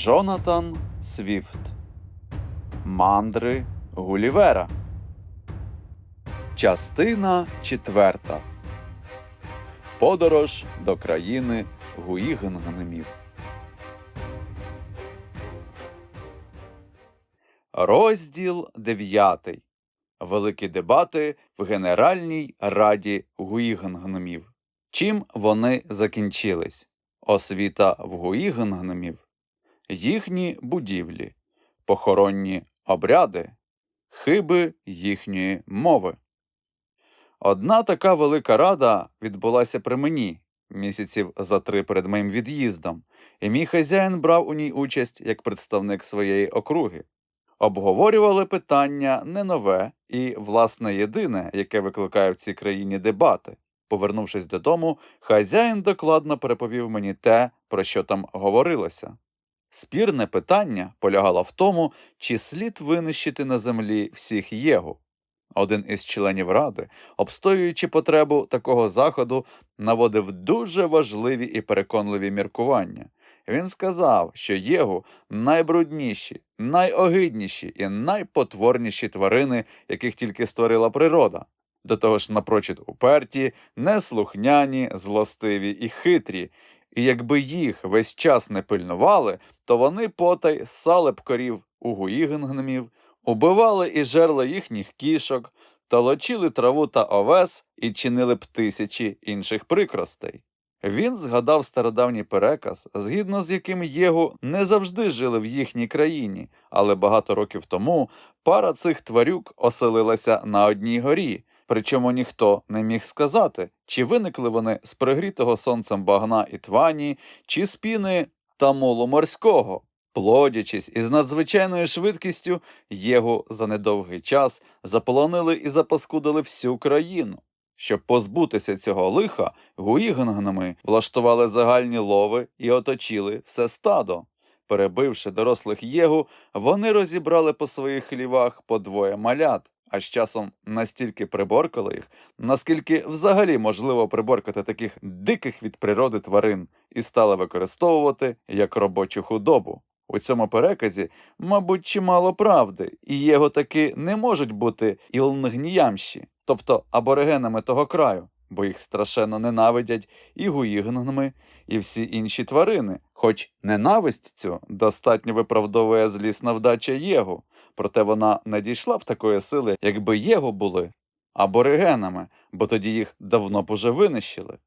Джонатан Свіфт Мандри Гулівера. Частина четверта. Подорож до країни Гуїгенгнемів. Розділ дев'ятий. Великі дебати в Генеральній Раді Гуїгенгнемів. Чим вони закінчились? Освіта в Гуїгенгнемів, їхні будівлі, похоронні обряди, хиби їхньої мови. Одна така велика рада відбулася при мені місяців за три перед моїм від'їздом, і мій хазяїн брав у ній участь як представник своєї округи. Обговорювали питання не нове і, власне, єдине, яке викликає в цій країні дебати. Повернувшись додому, хазяїн докладно переповів мені те, про що там говорилося. Спірне питання полягало в тому, чи слід винищити на землі всіх єгу. Один із членів ради, обстоюючи потребу такого заходу, наводив дуже важливі і переконливі міркування. Він сказав, що єгу найбрудніші, найогидніші і найпотворніші тварини, яких тільки створила природа. До того ж, напрочуд уперті, неслухняні, злостиві і хитрі, і якби їх весь час не пильнували, то вони потай ссали б корів у гуїгенгнемів, убивали і жерли їхніх кішок, толочили траву та овес і чинили б тисячі інших прикростей. Він згадав стародавній переказ, згідно з яким Єгу не завжди жили в їхній країні, але багато років тому пара цих тварюк оселилася на одній горі, причому ніхто не міг сказати, чи виникли вони з пригрітого сонцем багна і твані, чи з піни та молу морського. Плодячись із надзвичайною швидкістю, Єгу за недовгий час заполонили і запаскудили всю країну. Щоб позбутися цього лиха, гуїгенгнами влаштували загальні лови і оточили все стадо. Перебивши дорослих єгу, вони розібрали по своїх хлівах по двоє малят, а з часом настільки приборкали їх, наскільки взагалі можливо приборкати таких диких від природи тварин, і стали використовувати як робочу худобу. У цьому переказі, мабуть, чимало правди, і його таки не можуть бути ілнгніямші, тобто аборигенами того краю, бо їх страшенно ненавидять і гуїгнгми, і всі інші тварини, хоч ненависть цю достатньо виправдовує злісна вдача Єгу, проте вона не дійшла б такої сили, якби Єгу були аборигенами, бо тоді їх давно б уже винищили.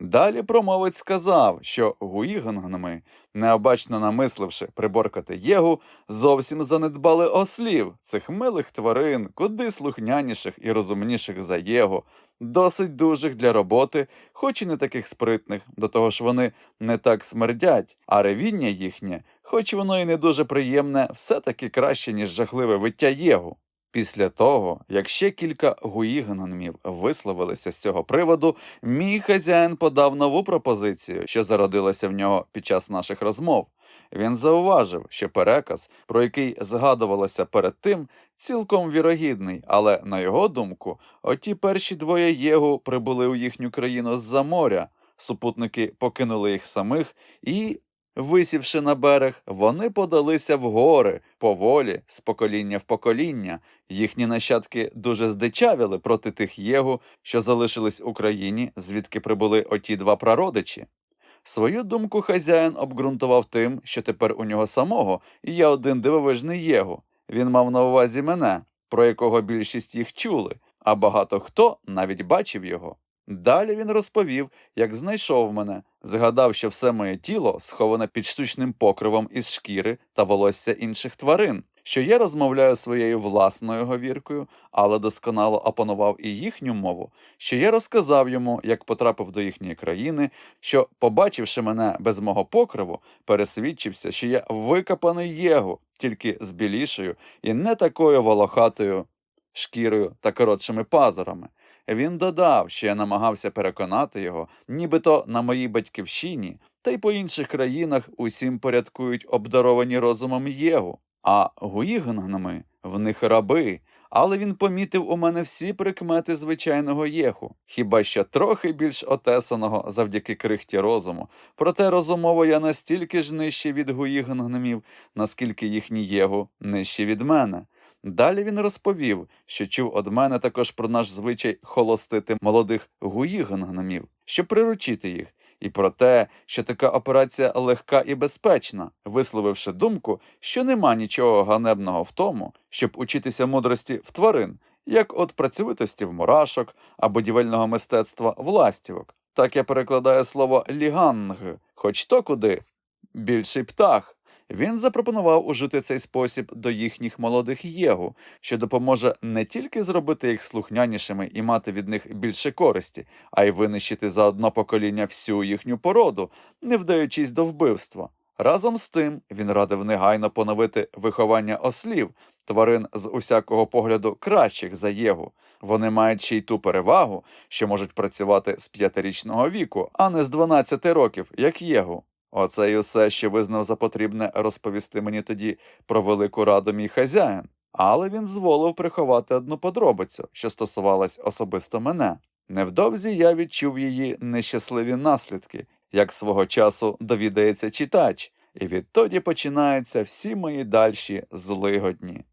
Далі промовець сказав, що гуїгенгнами, необачно намисливши приборкати Єгу, зовсім занедбали ослів, цих милих тварин, куди слухняніших і розумніших за Єгу, досить дужих для роботи, хоч і не таких спритних, до того ж вони не так смердять, а ревіння їхнє, хоч воно і не дуже приємне, все-таки краще, ніж жахливе виття Єгу. Після того, як ще кілька гуїгеномів висловилися з цього приводу, мій хазяїн подав нову пропозицію, що зародилася в нього під час наших розмов. Він зауважив, що переказ, про який згадувалося перед тим, цілком вірогідний, але, на його думку, оті перші двоє єгу прибули у їхню країну з-за моря, супутники покинули їх самих і. Висівши на берег, вони подалися в гори поволі, з покоління в покоління. Їхні нащадки дуже здичавіли проти тих єгу, що залишились в Україні, звідки прибули оті два прародичі. Свою думку хазяїн обґрунтував тим, що тепер у нього самого є один дивовижний єгу. Він мав на увазі мене, про якого більшість їх чули, а багато хто навіть бачив його. Далі він розповів, як знайшов мене, згадав, що все моє тіло сховане під штучним покривом із шкіри та волосся інших тварин, що я розмовляю своєю власною говіркою, але досконало опанував і їхню мову, що я розказав йому, як потрапив до їхньої країни, що, побачивши мене без мого покриву, пересвідчився, що я викопаний єгу, тільки з білішою і не такою волохатою шкірою та коротшими пазурами. Він додав, що я намагався переконати його, нібито на моїй батьківщині та й по інших країнах усім порядкують обдаровані розумом єгу, а гуїгенгнами в них раби, але він помітив у мене всі прикмети звичайного єху, хіба що трохи більш отесаного завдяки крихті розуму. Проте розумово я настільки ж нижче від гуїгнгнемів, наскільки їхні єгу нижчі від мене. Далі він розповів, що чув од мене також про наш звичай холостити молодих гуїгнгнемів, щоб приручити їх, і про те, що така операція легка і безпечна, висловивши думку, що нема нічого ганебного в тому, щоб учитися мудрості в тварин, як от працьовитості в мурашок або будівельного мистецтва в ластівок. Так я перекладаю слово ліганг, хоч то куди більший птах. Він запропонував ужити цей спосіб до їхніх молодих єгу, що допоможе не тільки зробити їх слухнянішими і мати від них більше користі, а й винищити за одно покоління всю їхню породу, не вдаючись до вбивства. Разом з тим він радив негайно поновити виховання ослів, тварин з усякого погляду кращих за єгу. Вони мають ще й ту перевагу, що можуть працювати з п'ятирічного віку, а не з 12 років, як єгу. Оце й усе, що визнав за потрібне розповісти мені тоді про велику раду мій хазяїн. Але він зволив приховати одну подробицю, що стосувалась особисто мене. Невдовзі я відчув її нещасливі наслідки, як свого часу довідається читач, і відтоді починаються всі мої дальші злигодні.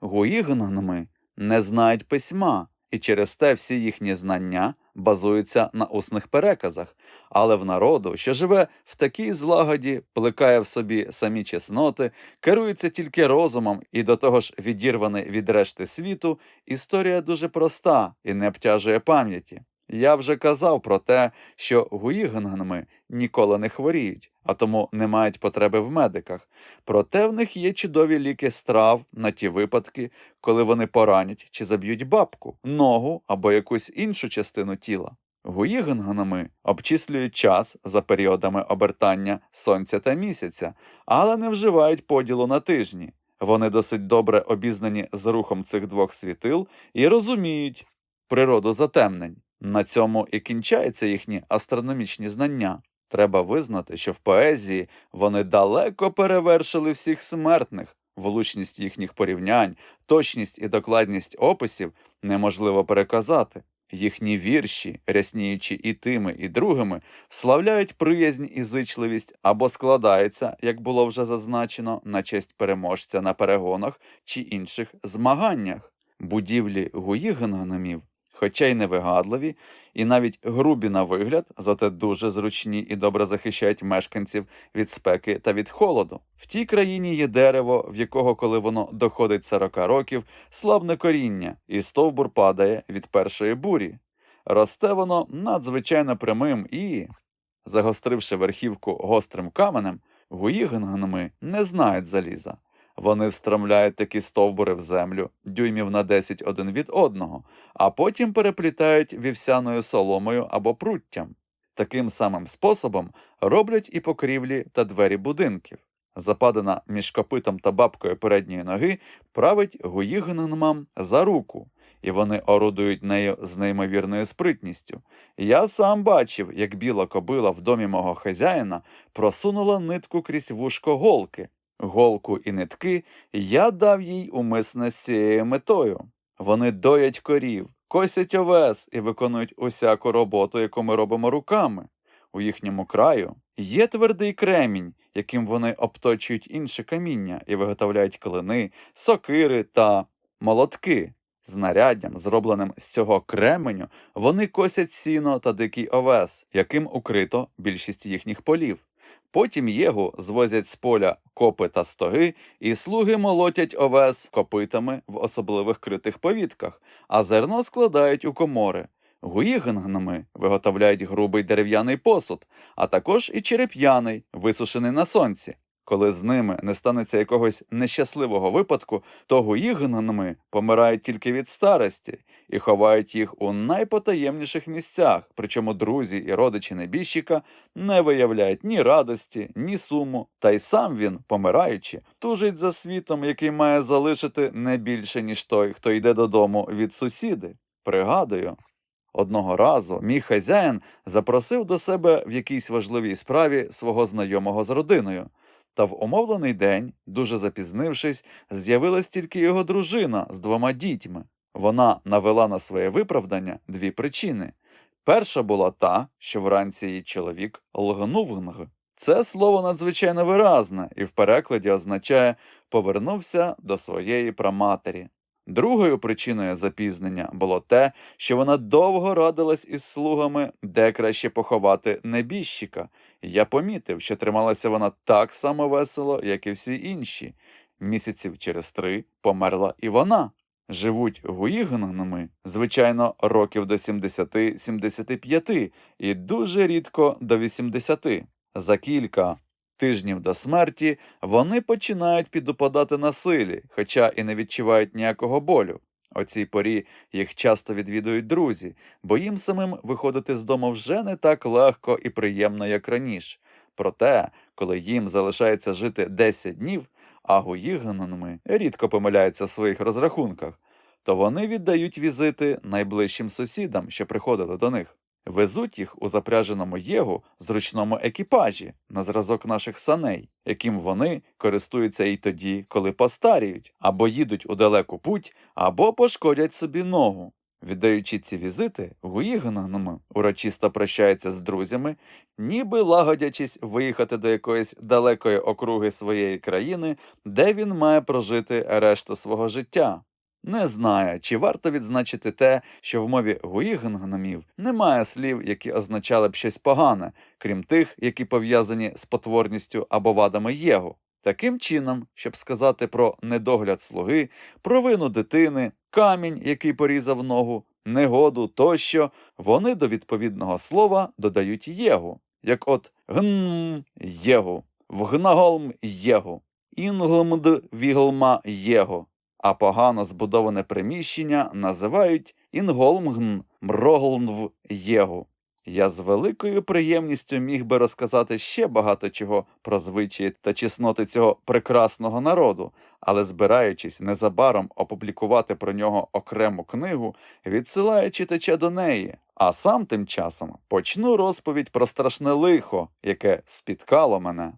Гуїгнгнми не знають письма, і через те всі їхні знання базуються на усних переказах, але в народу, що живе в такій злагоді, плекає в собі самі чесноти, керується тільки розумом і до того ж відірваний від решти світу, історія дуже проста і не обтяжує пам'яті. Я вже казав про те, що гуїгнгнми ніколи не хворіють, а тому не мають потреби в медиках. Проте в них є чудові ліки страв на ті випадки, коли вони поранять чи заб'ють бабку, ногу або якусь іншу частину тіла. Гуїгнгнами обчислюють час за періодами обертання сонця та місяця, але не вживають поділу на тижні. Вони досить добре обізнані з рухом цих двох світил і розуміють природу затемнень. На цьому і кінчаються їхні астрономічні знання. Треба визнати, що в поезії вони далеко перевершили всіх смертних. Влучність їхніх порівнянь, точність і докладність описів неможливо переказати. Їхні вірші, рясніючи і тими, і другими, вславляють приязнь і зичливість або складаються, як було вже зазначено, на честь переможця на перегонах чи інших змаганнях. Будівлі гуїгнгномів хоча й невигадливі, і навіть грубі на вигляд, зате дуже зручні і добре захищають мешканців від спеки та від холоду. В тій країні є дерево, в якого, коли воно доходить 40 років, слабне коріння, і стовбур падає від першої бурі. Росте воно надзвичайно прямим і, загостривши верхівку гострим каменем, гуїгнгнами не знають заліза. Вони встромляють такі стовбури в землю, дюймів на 10 один від одного, а потім переплітають вівсяною соломою або пруттям. Таким самим способом роблять і покрівлі та двері будинків. Западина між копитом та бабкою передньої ноги править гуїгнмам за руку, і вони орудують нею з неймовірною спритністю. Я сам бачив, як біла кобила в домі мого хазяїна просунула нитку крізь вушко голки. Голку і нитки я дав їй умисне з цією метою. Вони доять корів, косять овес і виконують усяку роботу, яку ми робимо руками. У їхньому краю є твердий кремінь, яким вони обточують інше каміння і виготовляють клини, сокири та молотки. Знаряддям, зробленим з цього кременю, вони косять сіно та дикий овес, яким укрито більшість їхніх полів. Потім єгу звозять з поля копи та стоги, і слуги молотять овес копитами в особливих критих повітках, а зерно складають у комори. Гуїгнгнами виготовляють грубий дерев'яний посуд, а також і череп'яний, висушений на сонці. Коли з ними не станеться якогось нещасливого випадку, то гуїгнами помирають тільки від старості і ховають їх у найпотаємніших місцях, причому друзі і родичі небіжчика не виявляють ні радості, ні суму, та й сам він, помираючи, тужить за світом, який має залишити не більше, ніж той, хто йде додому від сусіди. Пригадую. Одного разу мій хазяїн запросив до себе в якійсь важливій справі свого знайомого з родиною. Та в умовлений день, дуже запізнившись, з'явилась тільки його дружина з двома дітьми. Вона навела на своє виправдання дві причини. Перша була та, що вранці її чоловік лгнув. Це слово надзвичайно виразне і в перекладі означає повернувся до своєї праматері. Другою причиною запізнення було те, що вона довго радилась із слугами, де краще поховати небіжчика. Я помітив, що трималася вона так само весело, як і всі інші. Місяців через три померла і вона. Живуть гуїгнгнами, звичайно, років до 70-75 і дуже рідко до 80. За кілька тижнів до смерті вони починають підупадати на силі, хоча і не відчувають ніякого болю. О цій порі їх часто відвідують друзі, бо їм самим виходити з дому вже не так легко і приємно, як раніше. Проте, коли їм залишається жити 10 днів, а гуїгнами рідко помиляються в своїх розрахунках, то вони віддають візити найближчим сусідам, що приходили до них. Везуть їх у запряженому єгу зручному екіпажі на зразок наших саней, яким вони користуються і тоді, коли постаріють, або їдуть у далеку путь, або пошкодять собі ногу. Віддаючи ці візити, Гуїгнами урочисто прощається з друзями, ніби лагодячись виїхати до якоїсь далекої округи своєї країни, де він має прожити решту свого життя. Не знаю, чи варто відзначити те, що в мові гуїгнгномів немає слів, які означали б щось погане, крім тих, які пов'язані з потворністю або вадами єгу. Таким чином, щоб сказати про недогляд слуги, провину дитини, камінь, який порізав ногу, негоду тощо, вони до відповідного слова додають єгу, як от гн єгу, вгнаголм єгу, інглмд віглма єгу а погано збудоване приміщення називають Інголмгн Мроглнв Єгу. Я з великою приємністю міг би розказати ще багато чого про звичаї та чесноти цього прекрасного народу, але збираючись незабаром опублікувати про нього окрему книгу, відсилаю читача до неї, а сам тим часом почну розповідь про страшне лихо, яке спіткало мене.